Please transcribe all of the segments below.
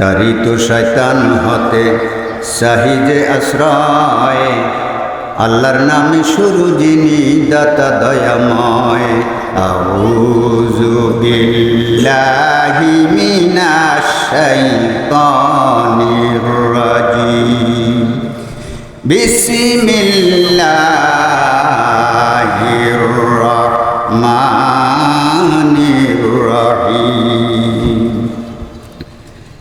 তারিত শয়তান হতে সাহিজে আশ্রয়। আল্লাহর নামে শুরু যিনি দাতা দয়াময়। আউযু বিল্লাহি মিনাশ শাইতানির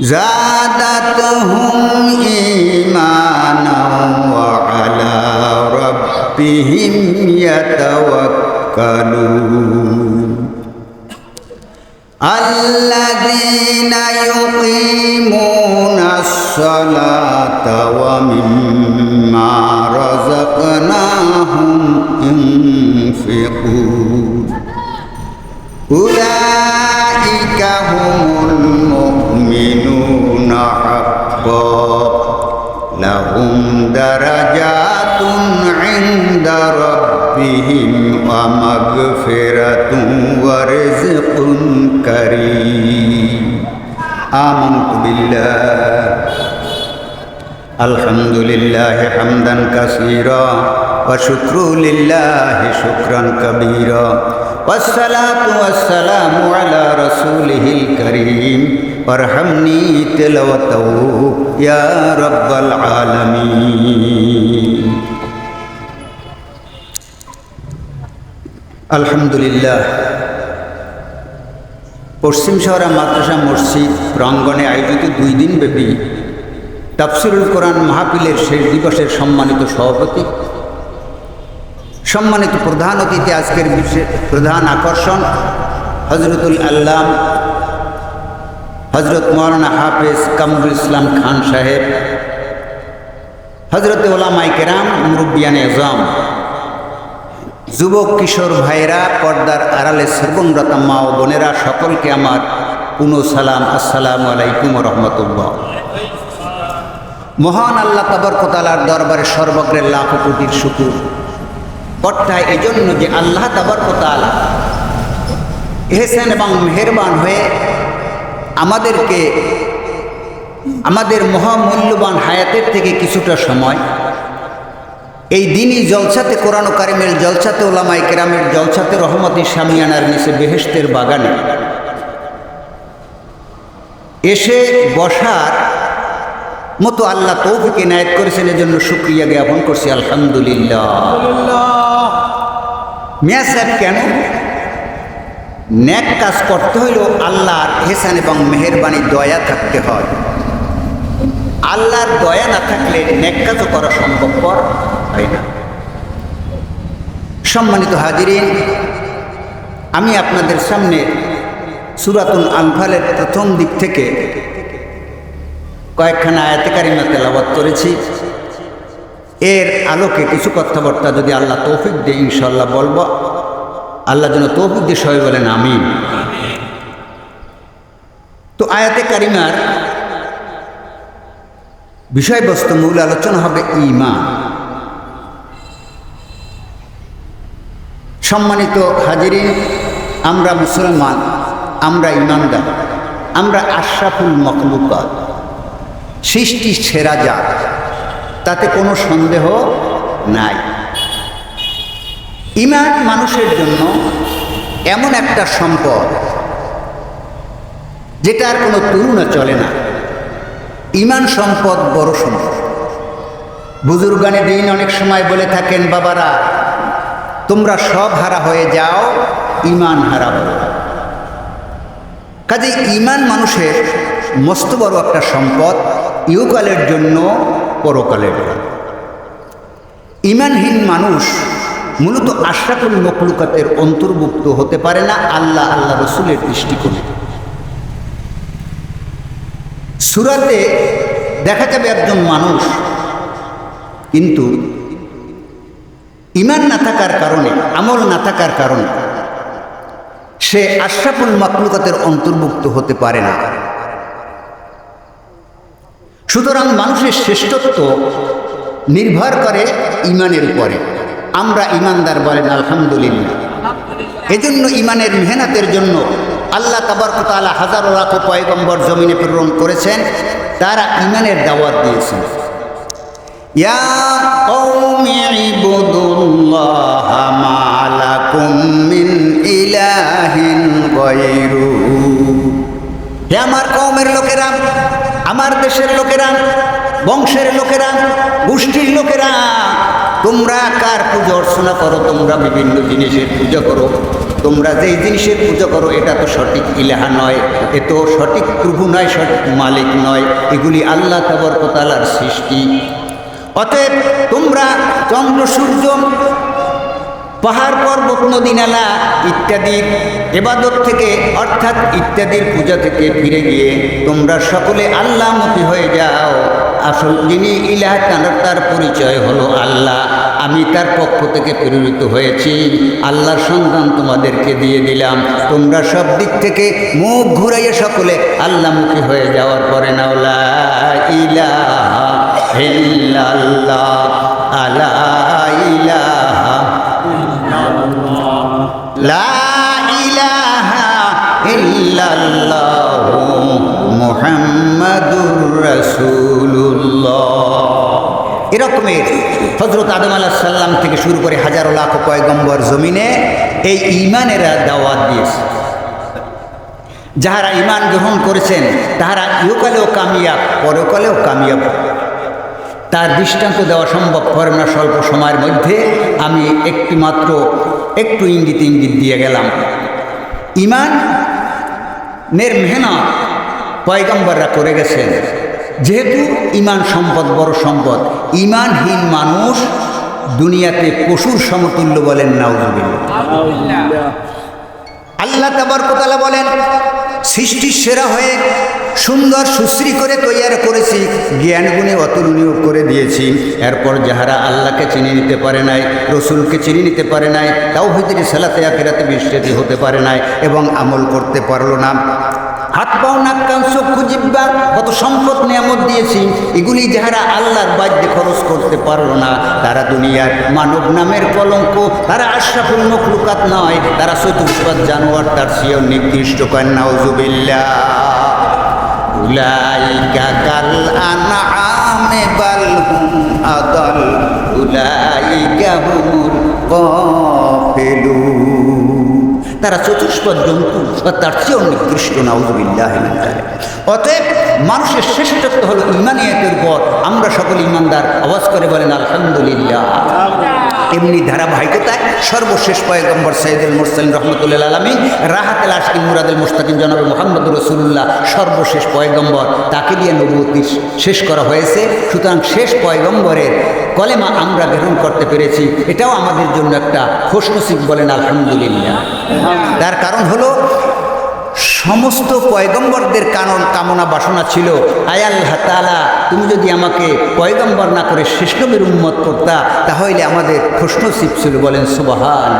زادتهم إيمانا وعلى ربهم يتوكلون الذين يقيمون الصلاة ومما رزقناهم ينفقون أولئك هم المؤمنون حقا لهم درجات عند ربهم ومغفرة ورزق كريم آمنت بالله الحمد لله حمدا كثيرا وشكر لله شكرا كبيرا والصلاة والسلام على رسوله الكريم ওরহামনি তেলাওয়াতাও ইয়া রব্বাল আলহামদুলিল্লাহ। পশ্চিম শহরা মাদ্রাসা মসজিদ প্রাঙ্গনে আয়োজিত দুই দিন ব্যাপী তাফসিরুল কোরআন মাহাপিলের শেষ দিবসের সম্মানিত সভাপতি, সম্মানিত প্রধান অতিথি আজকের বিশেষ প্রধান আকর্ষণ হজরতুল আল্লাম হজরত মৌলানা হাফেজ কামরুল ইসলাম খান সাহেব, হজরত ওলামাই কেরাম মুরব্বিয়ান এজম যুবক কিশোর ভাইরা পর্দার আড়ালে সর্বংরতা মা ও বোনেরা, সকলকে আমার পুনঃ সালাম, আসসালামু আলাইকুম রহমতুল্লাহ। মহান আল্লাহ তাবরকতালার দরবারে সর্বগ্রের লাখ কোটির শুকুর। কর্তায় এজন্য যে আল্লাহ তাবরকতালা এহসেন এবং মেহরবান হয়ে আমাদেরকে আমাদের মহামূল্যবান হায়াতের থেকে কিছুটা সময়। এই দিনই জলসাতে কোরআন কারিমের জলসাতে ওলামাই কেরামের জলসাতে রহমতি সামিয়ানার নিচে বেহেস্তের বাগানে। এসে বসার মতো আল্লাহ তৌফিক এনায়ত করেছেন এজন্য শুক্রিয়া জ্ঞাপন করছি আলহামদুলিল্লাহ। মিয়া সাহেব কেন? ন্যাক কাজ করতে হইলেও আল্লাহর হেসান এবং মেহরবানি দয়া থাকতে হয়। আল্লাহর দয়া না থাকলে ন্যাক কাজও করা সম্ভবপর হয় না। সম্মানিত হাজিরিন, আমি আপনাদের সামনে সুরাতুল আনফালের প্রথম দিক থেকে কয়েকখানা আয়াতে কারিমা তেলাবাত করেছি। এর আলোকে কিছু কথাবার্তা যদি আল্লাহ তৌফিক দিয়ে ইনশাল্লাহ বলব। আল্লাহ যেন তৌফিক দিয়ে সবাই বলেন, আমিন। তো আয়াতে কারিমার বিষয়বস্তু, মূল আলোচনা হবে ইমা সম্মানিত হাজিরিন, আমরা মুসলমান, আমরা ইমানদার আমরা আশরাফুল মখলুকাত, সৃষ্টি সেরা জাত, তাতে কোনো সন্দেহ নাই। ইমান মানুষের জন্য এমন একটা সম্পদ যেটার কোনো তুলনা চলে না। ইমান সম্পদ বড় সম্পদ। বুজুর্গানে দিন অনেক সময় বলে থাকেন, বাবারা, তোমরা সব হারা হয়ে যাও, ইমান হারা হয়ে কাজে ইমান মানুষের মস্ত বড় একটা সম্পদ ইউকালের জন্য পরকালের ইমানহীন মানুষ মূলত আশরাফুল মকলুকাতের অন্তর্ভুক্ত হতে পারে না আল্লাহ আল্লাহ রসুলের দৃষ্টিকোণে। সুরাতে দেখা যাবে একজন মানুষ, কিন্তু ইমান না থাকার কারণে, আমল না থাকার কারণে সে আশরাফুল মাকলুকাতের অন্তর্ভুক্ত হতে পারে না। সুতরাং মানুষের শ্রেষ্ঠত্ব নির্ভর করে ইমানের উপরে। আমরা ইমানদার বলেন, আলহামদুলিল্লাহ। এজন্য ইমানের মেহনতের জন্য আল্লাহ তাবারকতালা হাজারো লাখো পয়গম্বর জমিনে প্রেরণ করেছেন, তারা ইমানের দাওয়াত দিয়েছেন। আমার কওমের লোকেরা, আমার দেশের লোকেরা, বংশের লোকেরা, গোষ্ঠীর লোকেরা তোমরা কার পুজো অর্চনা করো? তোমরা বিভিন্ন জিনিসের পূজা করো। তোমরা যেই জিনিসের পুজো করো, এটা তো সঠিক ইলাহা নয়, এ তো সঠিক প্রভু নয়, সঠিক মালিক নয়। এগুলি আল্লাহ তাবরকতালার সৃষ্টি। অতএব তোমরা চন্দ্র, সূর্য, পাহাড়, পর্বত, নদী, নালা ইত্যাদি এবাদত থেকে, অর্থাৎ ইত্যাদির পূজা থেকে ফিরে গিয়ে তোমরা সকলে আল্লাহমুখী হয়ে যাও। আসল যিনি ইলাহ তার তার পরিচয় হলো আল্লাহ। আমি তার পক্ষ থেকে প্রেরিত হয়েছি। আল্লাহর সন্ধান তোমাদেরকে দিয়ে দিলাম। তোমরা সব দিক থেকে মুখ ঘুরাইয়ে সকলে আল্লাহমুখী হয়ে যাওয়ার পরে নাওলা ইলাহা আলা ইলাহা লা ইলাহা ইল্লাল্লাহ। মুহাম্মাদুর রাসূলুল্লাহ। এরকমের হজরত আদম আলাহ সাল্লাম থেকে শুরু করে হাজারো লাখ পয়গম্বর জমিনে এই ইমানেরা দাওয়াত দিয়েছে। যাহারা ইমান গ্রহণ করেছেন, তাহারা ইহকালেও কামিয়াব, পরকালেও কামিয়াব। তার দৃষ্টান্ত দেওয়া সম্ভব করে না স্বল্প সময়ের মধ্যে আমি একটি মাত্র, একটু ইঙ্গিত ইঙ্গিত দিয়ে গেলাম। ইমান নের মেহনত পয়গম্বররা করে গেছেন। যেহেতু ইমান সম্পদ বড় সম্পদ, ইমানহীন মানুষ দুনিয়াতে পশুর সমতুল্য বলেন নাউজুবিল্লাহ। আল্লাহ তাবারকতালা বলেন সৃষ্টির সেরা হয়ে সুন্দর সুশ্রী করে তৈয়ার করেছি, জ্ঞান গুণে অতুলনীয় করে দিয়েছি। এরপর যাহারা আল্লাহকে চিনে নিতে পারে নাই, রসুলকে চিনে নিতে পারে নাই তাও হইতে সালাতে আকেরাতে বিশ্বাসী হতে পারে নাই এবং আমল করতে পারল না। হাত পাও, নাক, কান কত সম্পদ, নিয়ামত দিয়েছি, এগুলি যাহারা আল্লাহর বাদ্যে খরচ করতে পারল না, তারা দুনিয়ার মানব নামের কলঙ্ক, তারা আশরাফুল মখলুকাত নয়, তারা চতুষ্পাদ জানোয়ার, তার সিও নির্দিষ্ট কন্যাউজুবিল্লা উলাইকা কাল আনআমে বাল হুম আদাল, উলাইকা গাফিলুন। তারা চতুষ্পদ জন্তু বা তার চেয়ে চেয়েও নিকৃষ্ট, নাউজুবিল্লাহ অতএব মানুষের শ্রেষ্ঠত্ব হলো ইমানিয়াতের পর। আমরা সকল ইমানদার আওয়াজ করে বলেন, আলহামদুলিল্লাহ। এমনি ধারাবাহিকতায় সর্বশেষ পয়গম্বর সৈয়দুল মুরসালিন রহমতুল্লাহ আলমী রাহাতেল আশকিল মুরাদুল মুস্তাকিম জনাব মোহাম্মদ রসুল্লাহ সর্বশেষ পয়গম্বর। তাকে দিয়ে নবুতি শেষ করা হয়েছে। সুতরাং শেষ পয়গম্বরের কলেমা আমরা গ্রহণ করতে পেরেছি। এটাও আমাদের জন্য একটা খুশনসিব বলেন আলহামদুলিল্লাহ। তার কারণ হলো সমস্ত পয়গম্বরদের কানন কামনা বাসনা ছিল আয়াল হাতালা তুমি যদি আমাকে পয়গম্বর না করে শেষ নবীর উন্মত করতা তাহলে আমাদের খুশনসিব ছিল। বলেন সুবাহান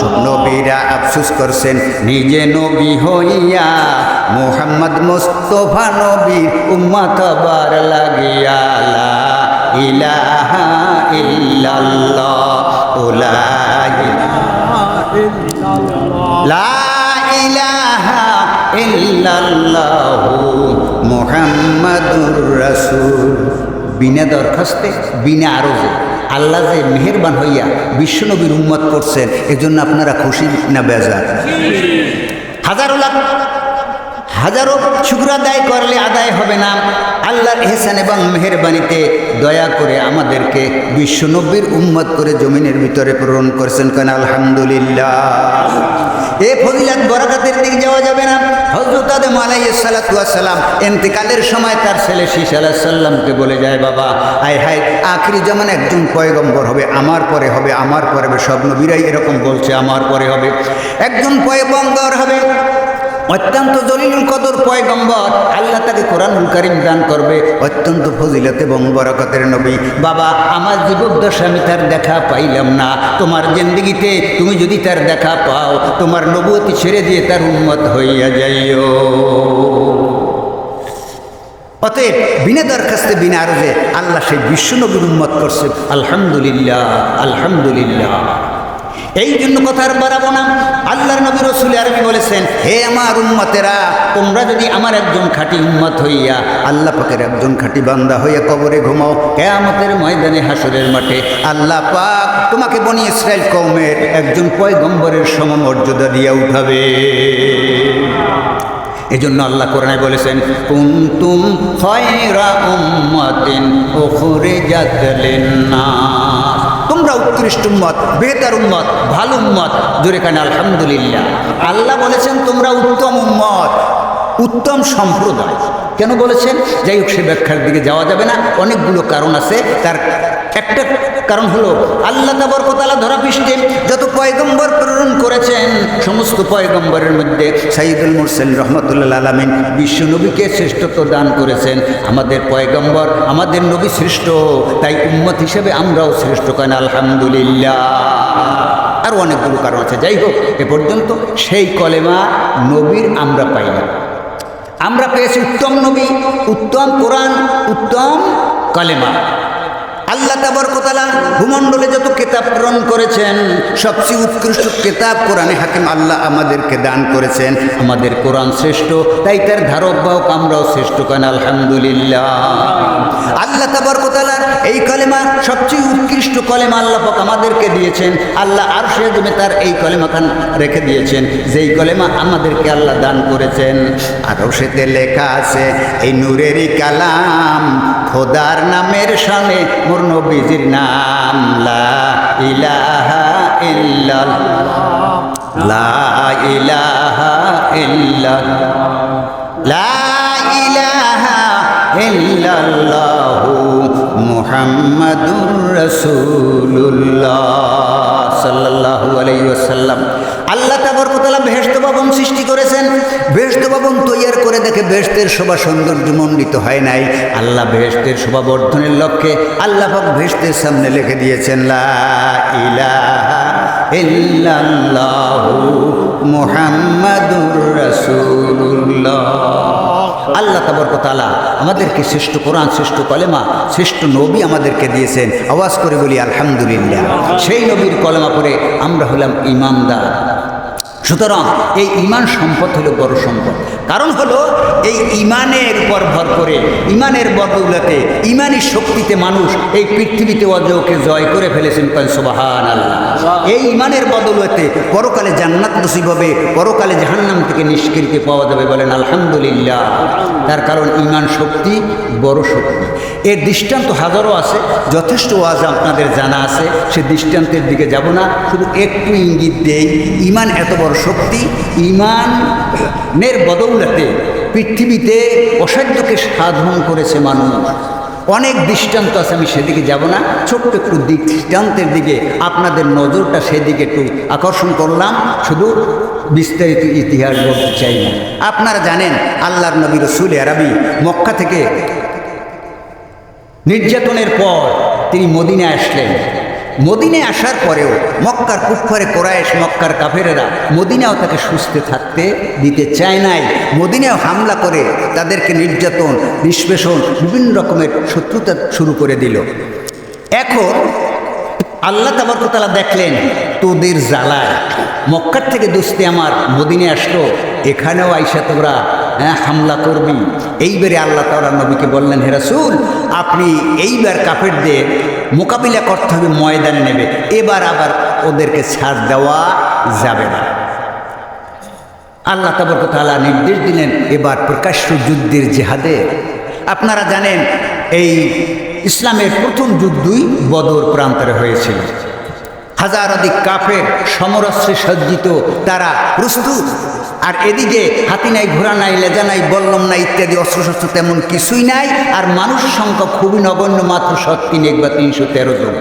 সব নবীরা আফসুস করছেন নিজে নবী হইয়া মোহাম্মদ মুস্তফা নবী উম্মত বার লাগিয়া লা ইলাহা ইল্লাল্লাহ লা লা ইলাহা মুহাম্মাদুর রাসূল। বিনা দরখাস্তে বিনা আরজে। আল্লাহ যে মেহেরবান হইয়া বিশ্বনবীর উম্মত করছেন এজন্য আপনারা খুশি না বেজার? হাজারো লাখ হাজারো শুক্র আদায় করলে আদায় হবে না। আল্লাহর এহসান এবং মেহরবানিতে দয়া করে আমাদেরকে বিশ্বনব্বীর উম্মত করে জমিনের ভিতরে প্রেরণ করেছেন কেন? আলহামদুলিল্লাহ। এ ফজিলাত বরাকাতের দিকে যাওয়া যাবে না। হজরত আদম আলাইসালাম এন্তেকালের সময় তার ছেলে শীষ আলাহিসাল্লামকে বলে যায় বাবা আয় হায়, আখরি যেমন একজন পয়গম্বর হবে, আমার পরে হবে, আমার পরে হবে। সব নবীরাই এরকম বলছে, আমার পরে হবে। একজন পয়গম্বর হবে অত্যন্ত জলিলুল কদর পয়গম্বর, আল্লাহ তাকে কোরআনুল করিম দান করবে। অত্যন্ত ফজিলত এবং বরকতের নবী। বাবা, আমার জীবদ্দশা আমি তার দেখা পাইলাম না। তোমার জিন্দগিতে তুমি যদি তার দেখা পাও, তোমার নবুয়তি ছেড়ে দিয়ে তার উন্মত হইয়া যাইও। অতএব, বিনা দরখাস্তে, বিনা আরজে আল্লাহ সেই বিশ্বনবীর উন্মত করছে। আলহামদুলিল্লাহ আলহামদুলিল্লাহ। এই জন্য কথা আর বাড়াবো না। আল্লাহর নবী রসুল আরবি বলেছেন, হে আমার উম্মতেরা, তোমরা যদি আমার একজন খাঁটি উম্মত হইয়া আল্লাহ পাকের একজন খাঁটি বান্দা হইয়া কবরে ঘুমাও, কেয়ামতের ময়দানে হাসরের মাঠে আল্লাহ পাক তোমাকে বনি ইসরায়েল কৌমের একজন পয়গম্বরের সমমর্যাদা দিয়া উঠাবে। এজন্য আল্লাহ কোরআনে বলেছেন, কুনতুম খয়রা উম্মাতিন উখরিজাত লিন-নাস। তোমরা উৎকৃষ্ট উম্মত বেহতার উম্মত, ভালো উম্মত। জোরে কানে আলহামদুলিল্লাহ। আল্লাহ বলেছেন, তোমরা উত্তম উম্মত, উত্তম সম্প্রদায়। কেন বলেছেন? যাই হোক, সে ব্যাখ্যার দিকে যাওয়া যাবে না। অনেকগুলো কারণ আছে। তার একটা কারণ হলো, আল্লাহ তাবরকতালা ধরা পৃষ্ঠে, যত পয়গম্বর করেছেন সমস্ত পয়গম্বরের মধ্যে সাইদুল মুরসেন রহমতুল্লাহ আলমিন বিশ্ব নবীকে শ্রেষ্ঠত্ব দান করেছেন। আমাদের পয়গম্বর আমাদের নবী শ্রেষ্ঠ, তাই উম্মত হিসেবে আমরাও শ্রেষ্ঠ কেন আলহামদুলিল্লাহ। আরও অনেকগুলো কারণ আছে। যাই হোক, এ পর্যন্ত সেই কলেমা নবীর আমরা পাই না আমরা পেয়েছি উত্তম নবী, উত্তম কোরআন, উত্তম কলেমা। আল্লাহ তাবরকতালা ভূমণ্ডলে যত কেতাব প্রেরণ করেছেন সবচেয়ে উৎকৃষ্ট কেতাব কোরআনে হাকিম আল্লাহ আমাদেরকে দান করেছেন। আমাদের কোরআন শ্রেষ্ঠ, তাই তার ধারক বাহক আমরাও শ্রেষ্ঠ কেন? আলহামদুলিল্লাহ। আল্লাহ তাবরকতালার এই কলেমা সবচেয়ে উৎকৃষ্ট কলেমা আল্লাহ পাক আমাদেরকে দিয়েছেন। আল্লাহ আর সে জমে তার এই কলেমা খান রেখে দিয়েছেন। যেই কলেমা আমাদেরকে আল্লাহ দান করেছেন, আরও সেতে লেখা আছে, এই নূরেরই কালাম খোদার নামের সামনে নবীজির নাম লা ইলাহা ইল্লাল্লাহ। লা ইলাহা ইল্লাল্লাহ। লা ইলাহা ইল্লাল্লাহু মুহাম্মাদুর রাসূলুল্লাহ সাল্লাল্লাহু আলাইহি ওয়াসাল্লাম। আল্লাহ তাবরকতালা বেহেশত ভবন সৃষ্টি করেছেন। বেহেশত ভবন তৈয়ার করে দেখে বেহেশতের শোভা সৌন্দর্য মণ্ডিত হয় নাই। আল্লাহ বেহেশতের শোভা বর্ধনের লক্ষ্যে আল্লাহ পাক বেহেশতের সামনে লিখে দিয়েছেন, লা ইলাহা ইল্লাল্লাহু আল্লাহ আমাদেরকে শ্রেষ্ঠ কোরআন, শ্রেষ্ঠ কলেমা, শ্রেষ্ঠ নবী আমাদেরকে দিয়েছেন। আওয়াজ করে বলি, আলহামদুলিল্লাহ। সেই নবীর কলেমা পরে আমরা হলাম ইমানদার। সুতরাং এই ইমান সম্পদ হলো বড় সম্পদ। কারণ হলো এই ইমানের উপর ভর করে ইমানের বদৌলতে ইমানি শক্তিতে মানুষ এই পৃথিবীতে অজয়কে জয় করে ফেলেছেন সোবাহান আল্লাহ এই ইমানের বদৌলতে পরকালে জান্নাত নসিব হবে পরকালে জাহান্নাম থেকে নিষ্কৃতি পাওয়া যাবে বলেন আলহামদুলিল্লাহ। তার কারণ ইমান শক্তি বড় শক্তি। এর দৃষ্টান্ত হাজারও আছে যথেষ্ট ওয়াজ আপনাদের জানা আছে সে দৃষ্টান্তের দিকে যাব না শুধু একটু ইঙ্গিত দেই ইমান এত বড় শক্তি ইমানের বদৌলতে পৃথিবীতে অসাধ্যকে সাধন করেছে মানুষ। অনেক দৃষ্টান্ত আছে, আমি সেদিকে যাব না। ছোট্ট একটু দৃষ্টান্তের দিকে আপনাদের নজরটা সেদিকে একটু আকর্ষণ করলাম। শুধু বিস্তারিত ইতিহাস বলতে চাই না। আপনারা জানেন, আল্লাহর নবী রসুল আরবি মক্কা থেকে নির্যাতনের পর তিনি মদিনায় আসলেন। মদিনে আসার পরেও মক্কার কুফরে কোরায়েশ, মক্কার কাফেরেরা মদিনাও তাকে সুস্থ থাকতে দিতে চায় নাই। মদিনাও হামলা করে তাদেরকে নির্যাতন নিষ্পেষণ বিভিন্ন রকমের শত্রুতা শুরু করে দিল। এখন আল্লাহ তাবরকতালা দেখলেন, তোদের জ্বালায়। মক্কার থেকে দোস্তে আমার মদিনে আসলো, এখানেও আইসা তোরা হ্যাঁ হামলা করবি। এইবারে আল্লাহ তালা নবীকে বললেন হেরাসুল আপনি এইবার কাফেরদের মোকাবিলা করতে হবে, ময়দানে নেবে। এবার আবার ওদেরকে ছাড় দেওয়া যাবে না। আল্লাহ তাবরকতালা নির্দেশ দিলেন, এবার প্রকাশ্য যুদ্ধের জেহাদে। আপনারা জানেন, এই ইসলামের প্রথম যুদ্ধই বদর প্রান্তরে হয়েছিল। হাজার অধিক কাফের, সমরস্ত্রে সজ্জিত, তারা প্রস্তুত। আর এদিকে হাতি নাই ঘোড়া নাই লেজা নাই বল্লম নাই ইত্যাদি অস্ত্রশস্ত্র তেমন কিছুই নাই। আর মানুষ সংখ্যা খুবই নগণ্য মাত্র সৎ তিনেক বা তিনশো তেরো জন।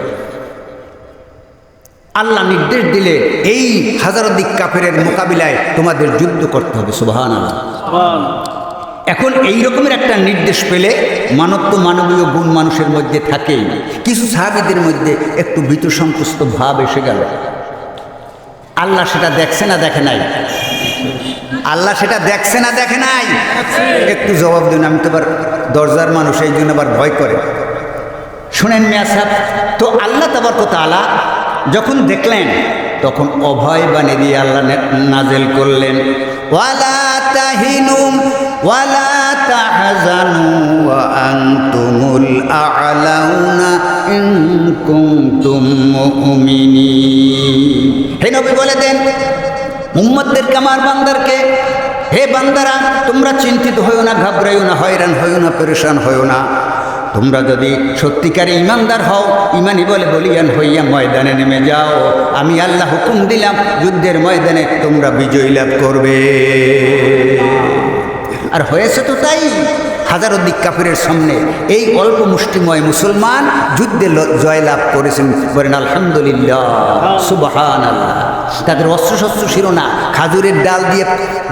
আল্লাহ নির্দেশ দিলে এই হাজারোদিক কাফেরের মোকাবিলায় তোমাদের যুদ্ধ করতে হবে সুবাহান এখন এই রকমের একটা নির্দেশ পেলে মানব তো মানবীয় গুণ মানুষের মধ্যে থাকেই কিছু সাহাবিদের মধ্যে একটু ভীত সংকুস্ত ভাব এসে গেল। আল্লাহ সেটা দেখছে না দেখে নাই। আল্লাহ সেটা দেখছে না দেখে নাই? একটু জবাব দিন, আমি তো আবার দরজার মানুষ, এই জন্য আবার ভয় করে। শুনেন মিয়া সাহেব, তো আল্লাহ তাবার কথা যখন দেখলেন, তখন অভয় বাণী দিয়ে আল্লাহ নাজেল করলেন, ওয়ালা তাহিনুম ওয়ালা তাহজানু, ওয়া আনতুমুল ইন কুনতুম মুমিনিন। হে নবী বলে দেন উম্মতদেরকে আমার বান্দারকে, হে বান্দারা, তোমরা চিন্তিত হইও না, ঘাবড়াইও না, হয়রান হইও না, পরেশান হইও না। তোমরা যদি সত্যিকারে ইমানদার হও, ইমানি বলে বলিয়ান হইয়া ময়দানে নেমে যাও। আমি আল্লাহ হুকুম দিলাম, যুদ্ধের ময়দানে তোমরা বিজয়ী লাভ করবে। আর হয়েছে তো তাই, হাজারো দিক কাফিরের সামনে এই অল্প মুষ্টিময় মুসলমান যুদ্ধে জয়লাভ করেছেন। বলেন, আলহামদুলিল্লাহ সুবহান আল্লাহ তাদের অস্ত্রশস্ত্র ছিল না খাজুরের ডাল দিয়ে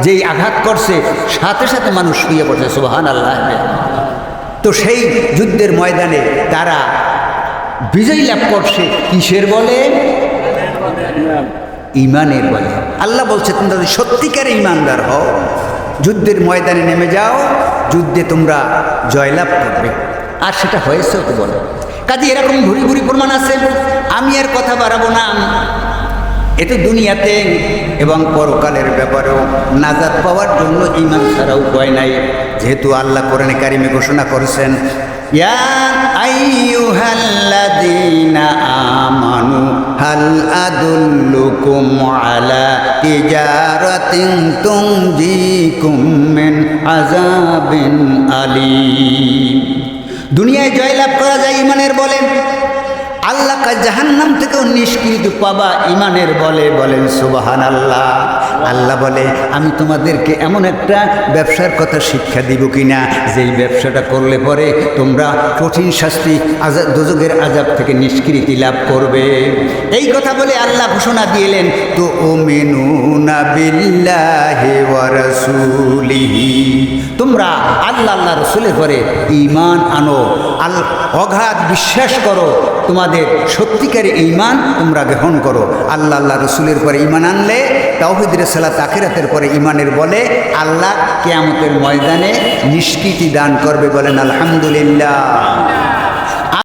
যেই আঘাত করছে, সাথে সাথে মানুষ শুয়ে পড়ছে সুবহান আল্লাহ তো সেই যুদ্ধের ময়দানে তারা বিজয় লাভ করছে, কিসের বলে? ইমানের বলে। আল্লাহ বলছে, তোমরা যদি সত্যিকার ইমানদার হও, যুদ্ধের ময়দানে নেমে যাও, যুদ্ধে তোমরা জয়লাভ করবে। আর সেটা হয়েছেও তো বলে। কাজে এরকম ঘুরি ঘুরি প্রমাণ আছে। আমি আর কথা বাড়াবো না। এতে দুনিয়াতে এবং পরকালের ব্যাপারেও নাজাদ পাওয়ার জন্য ইমান ছাড়া উপায় নাই। যেহেতু আল্লাহ কোরআনে কারিমে ঘোষণা করেছেন আলা দুনিয়ায় জয়লাভ করা যায় ইমানের বলেন আল্লাহ কা জাহান্নাম থেকেও নিষ্কৃত পাবা ইমানের বলে বলেন সুবাহান আল্লাহ আল্লাহ বলে, আমি তোমাদেরকে এমন একটা ব্যবসার কথা শিক্ষা দিব কিনা? যেই ব্যবসাটা করলে পরে তোমরা কঠিন শাস্তি আজাদ দুযোগের আজাব থেকে নিষ্কৃতি লাভ করবে। এই কথা বলে আল্লাহ ঘোষণা দিলেন তো ও মেনু না বিল্লাহি তোমরা আল্লাহ আল্লাহ, রসুলের পরে ইমান আনো, আল, অগাধ বিশ্বাস করো, তোমাদের সত্যিকারের ইমান তোমরা গ্রহণ করো। আল্লাহ আল্লাহ রসুলের পরে ইমান আনলে, তাওহিদের সালাত তাকেরাতের পরে ইমানের বলে আল্লাহ কেয়ামতের ময়দানে নিষ্কৃতি দান করবে বলেন আলহামদুলিল্লাহ।